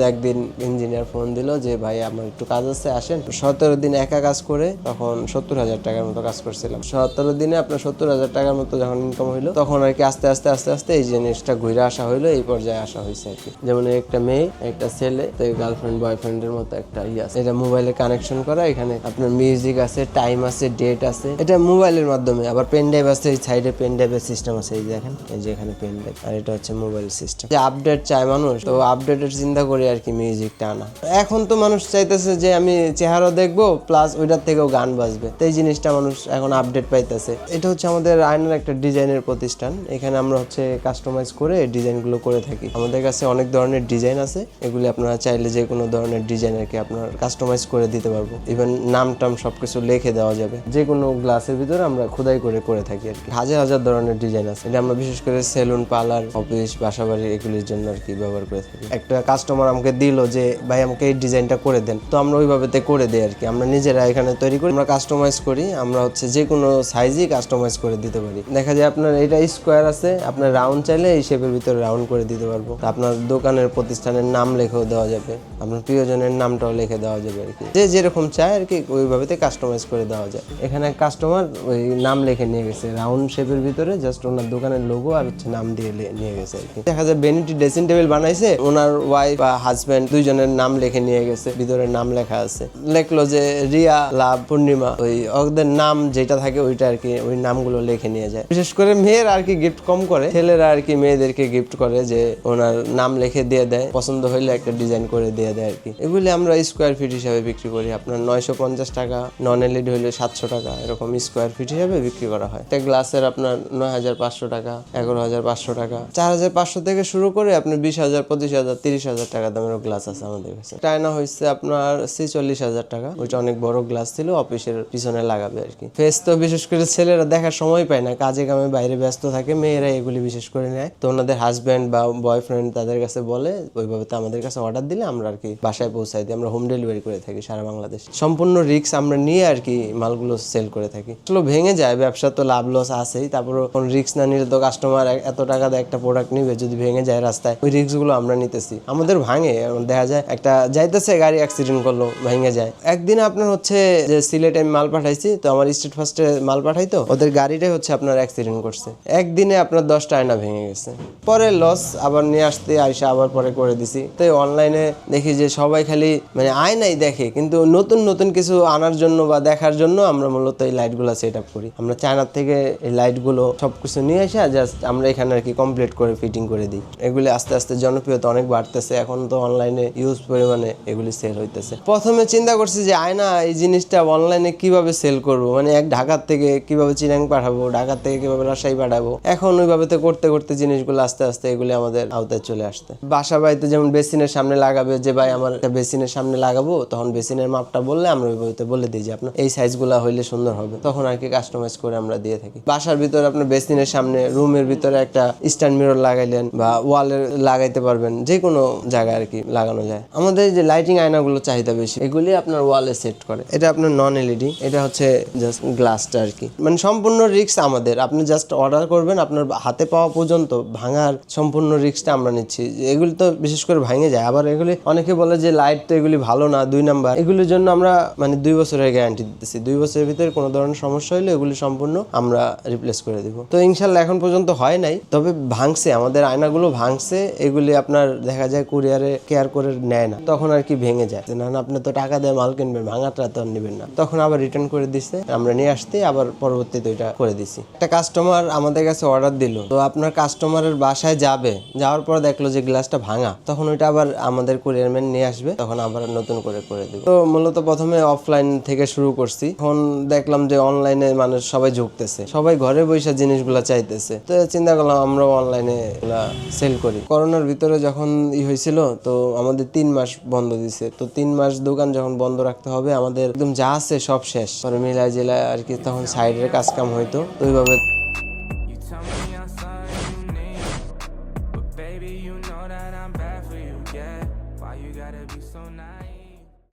তো একদিন engineer phone দিল যে, ভাই, আমার একটু কাজ আছে, আসেন। সতেরো দিন একা কাজ করে তখন সত্তর হাজার টাকার মতো কাজ করছিলাম। সতেরো দিনে আপনার সত্তর হাজার টাকার মতো যখন ইনকাম হইল, তখন আর কি আস্তে আস্তে আস্তে আস্তে এই জিনিসটা ঘুরে আসা হইল, এই পর্যায়ে আসা হয়েছে আর কি। যেমন একটা মেয়ে, একটা ছেলে, তো গার্লফ্রেন্ড বয়ফ্রেন্ডের মতো একটা ইয়ে আছে। এটা মোবাইলে কানেকশন করা, এখানে আপনার মিউজিক আছে টাইম আছে ডেট আছে। এটা মোবাইলের মাধ্যমে, আবার পেন ড্রাইভ আছে, এই সাইডে পেন ড্রাইভের সিস্টেম আছে, এই দেখেন, এই যে এখানে পেন ড্রাইভ আর এটা হচ্ছে মোবাইল সিস্টেম যে আপডেট চায় মানুষ, তো আপডেটের চিন্তা করে আর কি মিউজিকটা আনা। এখন তো মানুষ চাইতেছে যে আমি চেহারা দেখব প্লাস ওইটার থেকেও গান বাজবে। এই জিনিসটা মানুষ এখন আপডেট পাইতেছে। এটা হচ্ছে আমাদের আয়নার একটা ডিজাইনের প্রতিষ্ঠান। এখানে আমরা হচ্ছে কাস্টমাইজ করে ডিজাইনগুলো করে থাকি। আমাদের কাছে অনেক ধরনের ডিজাইন আছে। এগুলি আপনারা চাইলে যে কোনো ধরনের ডিজাইন আর কি আপনার কাস্টমাইজ করে দিতে পারব। ইভেন নাম টাম সবকিছু লিখে দেওয়া যাবে। যে কোনো গ্লাসের ভিতরে আমরা খোদাই করে করে থাকি আর কি হাজার হাজার ধরনের ডিজাইন আছে। এটা আমরা বিশেষ করে সেলুন পার্লার অফিস বাসাবাড়ি এগুলির জন্য আর কি ব্যবহার করে থাকি। একটা কাস্টমার আমাকে দিল যে, ভাই, আমাকে এই ডিজাইনটা করে দেন। তো আমরা ওইভাবেতে করে দিই আর কি আমরা নিজেরা এখানে তৈরি করি, আমরা কাস্টমাইজ করি, আমরা হচ্ছে যে কোনো সাইজই কাস্টমাইজ করে দিতে পারি। দেখা যায় আপনার এটা স্কোয়ার আছে, আপনার রাউন্ড চাইলে এই শেপের ভিতরে রাউন্ড করে দিতে পারব। আপনার দোকানের প্রতিষ্ঠানের নাম লেখেও দেওয়া যাবে, আপনার প্রিয়জনের নামটাও লিখে দেওয়া যাবে আর কি যে যেরকম চায় আর কি ওইভাবে কাস্টমাইজ করে দেওয়া যায়। এখানে কাস্টমার ওই নাম লিখে নিয়ে গেছে রাউন্ড শেপের ভিতরে জাস্ট ওনার দোকানের লোগো আর হচ্ছে নাম দিয়ে নিয়ে গেছে আর কি দেখা যায় বেনিটি ড্রেসিং টেবিল বানাইছে, ওনার ওয়াইফ বা হাজব্যান্ড দুইজনের নাম লিখে নিয়ে গেছে, ভিতরে নাম লেখা আছে। লেখলো যে, রিয়া লাভ পূর্ণিমা। ওই ওদের নাম যেটা থাকে ওইটা আর কি, ওই নামগুলো লিখে নিয়ে যায়। বিশেষ করে মেয়ের আর কি গিফট কম করে। ছেলেরা আর কি মেয়েদেরকে গিফট করে যে, ওনার নাম লিখে দিয়ে দেয়, পছন্দ হইলে একটা ডিজাইন করে দিয়ে দেয় আর কি। এগুলি আমরা স্কোয়ার ফিট হিসাবে বিক্রি করি। আপনার নয়শো পঞ্চাশ টাকা নন এলইডি হইলে সাতশো টাকা, এরকম স্কোয়ার ফিট হিসাবে বিক্রি করা হয়। একটা গ্লাসের আপনার নয় হাজার পাঁচশো টাকা, এগারো হাজার পাঁচশো টাকা। চার হাজার পাঁচশো থেকে শুরু করে আপনি বিশ হাজার, পঁচিশ হাজার, তিরিশ হাজার টাকা দামেরও গ্লাস আছে আমাদের কাছে। চায়না হয়েছে আপনার ছেচল্লিশ হাজার টাকা। ওইটা অনেক বড় গ্লাস ছিল, অফিসের পিছনে লাগাবে আর কি। ফেস তো বিশেষ করে ছেলেরা দেখার সময় পায় না, কাজে কামে বাইরে ব্যস্ত থাকে, মেয়েরা এগুলি বিশেষ করে নেয়। তো ওনাদের হাজব্যান্ড বা বয়ফ্রেন্ড তাদের কাছে বলে, ওইভাবে তো আমাদের কাছে অর্ডার দিলে আমরা আর কি বাসায় পৌঁছাই দিই, আমরা হোম ডেলিভারি করে থাকি সারা বাংলাদেশ। সম্পূর্ণ রিস্ক আমরা নিয়ে আর কি মালগুলো সেল করে থাকি। আসলে ভেঙে যায়, ব্যবসা তো লাভ লস আছেই তারপর কোন রিস্ক না নিলে তো কাস্টমার এত টাকা দিয়ে একটা প্রোডাক্ট নিবে, যদি ভেঙে যায় রাস্তায়, ওই রিস্কগুলো আমরা নিতেছি। আমাদের ভাঙে দেখা যায় একটা যাইতেছে, গাড়ি অ্যাক্সিডেন্ট করল, ভেঙে যায়। একদিন আপনার হচ্ছে যে সিলেটে আমি মাল পাঠাইছি, তো আমার স্টেট ফার্স্টে মাল পাঠাইতো, ওদের গাড়িটাই হচ্ছে আপনার অ্যাক্সিডেন্ট করছে। একদিনে আপনার দশটা আয়না ভেঙে গেছে। পরে লস আবার নিয়ে আসতে, আইসা আবার পরে করে দিছি। তো অনলাইনে দেখি যে সবাই খালি মানে আয়নাই দেখে, কিন্তু নতুন নতুন কিছু আনার জন্য বা দেখার জন্য আমরা মূলত এই লাইটগুলো সেট আপ করি। আমরা চায়নার থেকে এই লাইটগুলো সব কিছু নিয়ে আসা জাস্ট আমরা এখানে আর কি কমপ্লিট করে ফিটিং করে দিই। এগুলি আস্তে আস্তে জনপ্রিয়তা অনেক বাড়তেছে, এখন তো অনলাইনে ইউজ পরিমাণে এগুলি সেল হইতেছে। প্রথমে চিন্তা করছি যে, আয়না, এই জিনিসটা অনলাইনে কীভাবে সেল করব? মানে এক ঢাকার থেকে কীভাবে চিরাং পাঠাবো, ঢাকার থেকে কীভাবে রাজশাহী পাঠাবো? এখন ওইভাবে তো করতে করতে জিনিসগুলো আস্তে আস্তে এগুলি আমাদের আওতায় চলে আসতে বাসা বাড়িতে যেমন বেসিনের সামনে লাগাবে, যে ভাই আমার বেসিনের সামনে লাগাবো, তখন বেসিনের মাপটা বললে আমরা ওইভাবে বলে দিই যে, আপনার এই সাইজগুলো হইলে সুন্দর হবে। তখন আর কি কাস্টমাইজ করে আমরা দিয়ে থাকি। বাসার ভিতরে আপনার বেসিনের সামনে রুমের ভিতরে একটা স্ট্যান্ড মিরর লাগাইলেন বা ওয়ালে লাগাইতে পারবেন যে কোনো জায়গায় আর কি লাগানো যায়। আমাদের যে লাইটিং আয়নাগুলো চাহিদা বেশি, এগুলি আপনার ওয়ালে সেট করে। এটা আপনার নন এলইডি এটা হচ্ছে জাস্ট গ্লাসটা আর কি। মানে সম্পূর্ণ রিস্ক আমাদের। আপনি জাস্ট অর্ডার করবেন, আপনার হাতে পাওয়া পর্যন্ত ভাঙার সম্পূর্ণ রিস্কটা আমরা নিচ্ছি। এগুলি তো বিশেষ করে ভাঙে যায়। আবার এগুলি অনেকে বলে যে লাইট তো এগুলি ভালো না, দুই নাম্বার এগুলির জন্য আমরা মানে দুই বছরের গ্যারান্টি দিতেছি। দুই বছরের ভিতরে কোনো ধরনের সমস্যা হলে এগুলি সম্পূর্ণ আমরা রিপ্লেস করে দিব। তো ইনশাল্লাহ এখন পর্যন্ত হয় নাই। তবে ভাঙছে, আমাদের আয়নাগুলো ভাঙছে। এগুলি আপনার দেখা যায় কুরিয়ারে কেয়ার করে নেয় না। তখন আর কি ভেঙে যায়। না আপনি তো টাকা দিয়ে মাল কিনবেন ভাঙাটা তো আর নেবেন না। তখন আবার রিটার্ন করে দিচ্ছে আমরা নিয়ে আসতে, আবার পরবর্তীতে ওইটা করে দিছি। একটা কাস্টমার আমাদের কাছে অর্ডার দিল। তো আপনার কাস্টমারের বাসায় যাবে। যাওয়ার পর দেখল যে গ্লাসটা ভাঙা। তখন ওইটা আবার আমাদের কুরিয়ারম্যান নিয়ে আসবে। তখন আবার নতুন করে করে দেবে। তো মূলত প্রথমে অফলাইন থেকে শুরু করছি। এখন দেখলাম যে অনলাইনে মানুষ সবাই ঝুঁকতেছে। সবাই ঘরে বসে জিনিসগুলো চাইতেছে। তো চিন্তা করলাম আমরাও অনলাইনে সেল করি। করোনার ভিতরে যখন ই হয়েছিল তো আমাদের তিন মাস বন্ধ দিছে। তো তিন মাস দোকান যখন বন্ধ রাখতে হবে, আমাদের একদম যা আছে সব শেষ। পরে মিলায় জেলায় আর কি তখন সাইডের কাজ কাম হইতো ওইভাবে Why you gotta be so nice?